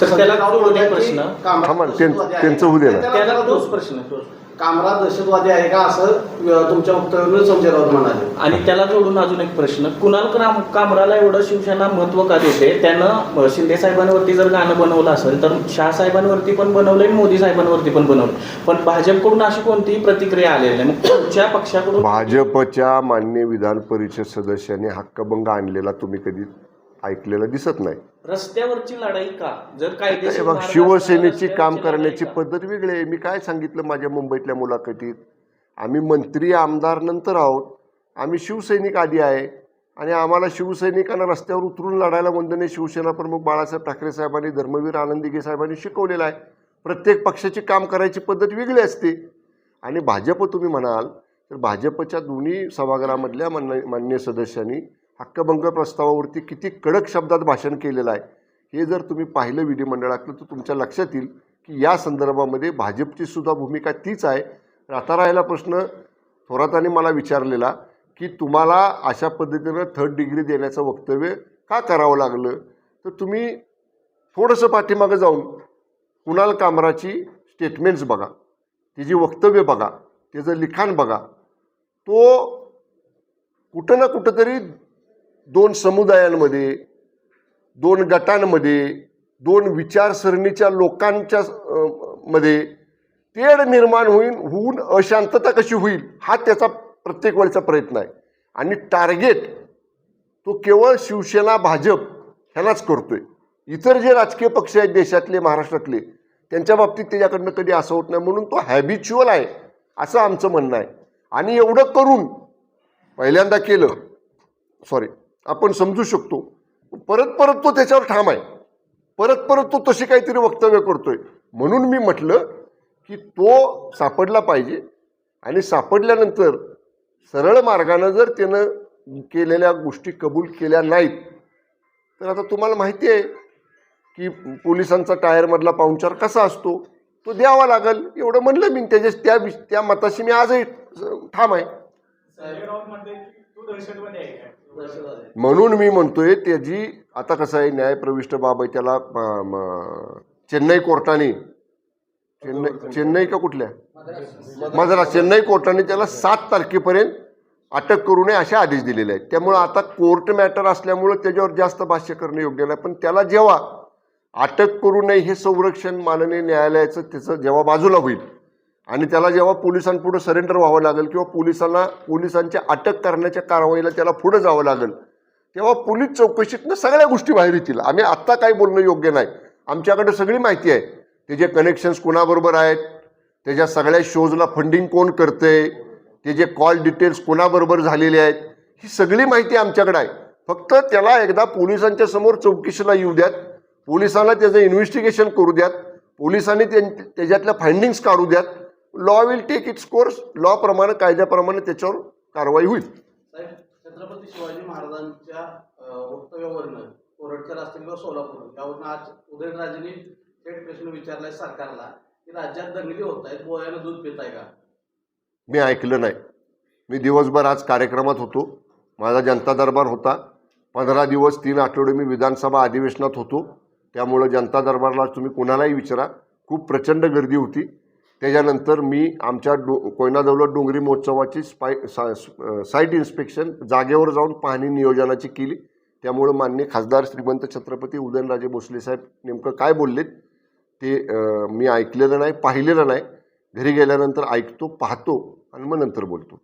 Sir त्याला जोडून एक प्रश्न. थांबा, त्यां- त्यांचं होऊ दे ना. त्याला तोच प्रश्न. कामरा दहशतवादी आहे का असं अं, तुमच्या वक्तव्यावरून संजय राऊत म्हणाले. आणि त्याला जोडून अजून एक प्रश्न. कुणाल क्राम कामराला एवढं शिवसेना महत्त्व का देते? त्यानं अं, शिंदे साहेबांवरती जर गाणं बनवलं असेल तर शहा साहेबांवरती पण बनवलंय आणि मोदी साहेबांवरती पण बनवलं पण भाजपकडून अशी कोणतीही प्रतिक्रिया आलेली नाही. मग तुमच्या पक्षाकडून भाजपच्या मान्य विधान परिषद सदस्यांनी हक्कभंग आणलेला तुम्ही कधी ऐकलेला दिसत नाही. रस्त्यावरची लढाई का? जर हे कायदेशीर बघ शिवसेनेची काम करण्याची? पद्धत वेगळी आहे. मी काय सांगितलं माझ्या मुंबईतल्या मुलाखतीत? आम्ही मंत्री आमदार नंतर आहोत. आम्ही शिवसैनिक आधी आहे. आणि आम्हाला शिवसैनिकांना रस्त्यावर उतरून लढायला वंदनीय शिवसेना प्रमुख बाळासाहेब ठाकरे साहेबांनी धर्मवीर आनंदीगे साहेबांनी शिकवलेलं आहे. प्रत्येक पक्षाची काम करायची पद्धत वेगळी असते. आणि भाजप तुम्ही म्हणाल तर भाजपच्या दोन्ही सभागृहामधल्या मान्य मान्य सदस्यांनी हक्कभंग प्रस्तावावरती किती कडक शब्दात भाषण केलेलं आहे हे जर तुम्ही पाहिलं विधिमंडळातलं तर तुमच्या लक्षात येईल की या संदर्भामध्ये भाजपची सुद्धा भूमिका तीच आहे. आता राहिला प्रश्न थोरातांनी मला विचारलेला की तुम्हाला अशा पद्धतीनं थर्ड डिग्री देण्याचं वक्तव्य का करावं लागलं? तर तुम्ही थोडंसं पाठीमागं जाऊन कुणाल कामराची स्टेटमेंट्स बघा. तिची वक्तव्य बघा त्याचं लिखाण बघा तो कुठं ना कुठंतरी दोन समुदायांमध्ये दोन गटांमध्ये दोन विचारसरणीच्या लोकांच्या मध्ये तेढ निर्माण होईल होऊन अशांतता कशी होईल हा त्याचा प्रत्येक वेळचा प्रयत्न आहे. आणि टार्गेट तो केवळ शिवसेना भाजप ह्यालाच करतोय. इतर जे राजकीय पक्ष आहेत देशातले महाराष्ट्रातले त्यांच्या बाबतीत त्याच्याकडनं कधी असं होत नाही. म्हणून तो हॅबिच्युअल आहे असं आमचं म्हणणं आहे. आणि एवढं करून पहिल्यांदा केलं सॉरी आपण समजू शकतो. परत परत तो त्याच्यावर ठाम आहे. परत परत तो तशी काहीतरी वक्तव्य करतोय. म्हणून मी म्हटलं की तो सापडला पाहिजे आणि सापडल्यानंतर सरळ मार्गानं जर त्यानं केलेल्या गोष्टी कबूल केल्या नाहीत तर आता तुम्हाला माहिती आहे की पोलिसांचा टायरमधला पाहुणचार कसा असतो? तो द्यावा लागेल. एवढं म्हणलं मी. त्याच्या त्या विष- त्या मताशी मी आजही ठाम आहे. म्हणून मी म्हणतोय त्याची आता कसं आहे न्यायप्रविष्ट बाब आहे त्याला चेन्नई कोर्टाने चेन्नई चेन्नई. का कुठल्या? मद्रास चेन्नई कोर्टाने त्याला सात तारखेपर्यंत अटक करू नये असे आदेश दिलेले आहेत. त्यामुळं आता कोर्ट मॅटर असल्यामुळं त्याच्यावर जास्त भाष्य करणं योग्य नाही. पण त्याला जेव्हा अटक करू नये हे संरक्षण माननीय न्यायालयाचं त्याचं जेव्हा बाजूला होईल आणि त्याला जेव्हा पोलिसांपुढं सरेंडर व्हावं लागेल किंवा पोलिसांना पोलिसांच्या अटक करण्याच्या कारवाईला त्याला पुढं जावं लागेल तेव्हा पोलीस चौकशीतनं सगळ्या गोष्टी बाहेर येतील. आम्ही आत्ता काय बोलणं योग्य नाही. आमच्याकडे सगळी माहिती आहे. त्याचे कनेक्शन्स कोणाबरोबर आहेत त्याच्या सगळ्या शोजला फंडिंग कोण करते त्याचे कॉल डिटेल्स कोणाबरोबर झालेले आहेत ही सगळी माहिती आमच्याकडे आहे. फक्त त्याला एकदा पोलिसांच्या समोर चौकशीला येऊ द्यात पोलिसांना त्याचं इन्व्हेस्टिगेशन करू द्यात पोलिसांनी त्यां- त्याच्यातल्या फाइंडिंग्स काढू द्यात law will take its course law प्रमाणे कायद्याप्रमाणे त्याच्यावर कारवाई होईल. छत्रपती शिवाजी महाराजांच्या अं, वक्तव्यावरनं कोरटकर असतील किंवा सोलापूर यावरून आज उदयनराजेंनी थेट प्रश्न विचारलाय सरकारला की राज्यात दंगली होत आहेत दूध पित आहे का? मी ऐकलं नाही. मी दिवसभर आज कार्यक्रमात होतो. माझा जनता दरबार होता. पंधरा दिवस तीन आठवडे मी विधानसभा अधिवेशनात होतो. त्यामुळं जनता दरबारला तुम्ही कोणालाही विचारा. खूप प्रचंड गर्दी होती. त्याच्यानंतर मी आमच्या डो कोयनाजवळ डोंगरी महोत्सवाची स्पाय सा साईट इन्स्पेक्शन जागेवर जाऊन पाहणी नियोजनाची केली. त्यामुळं मान्य खासदार श्रीमंत छत्रपती उदयनराजे भोसले साहेब नेमकं काय बोललेत ते मी ऐकलेलं नाही पाहिलेलं नाही. घरी गेल्यानंतर ऐकतो पाहतो आणि मग नंतर बोलतो.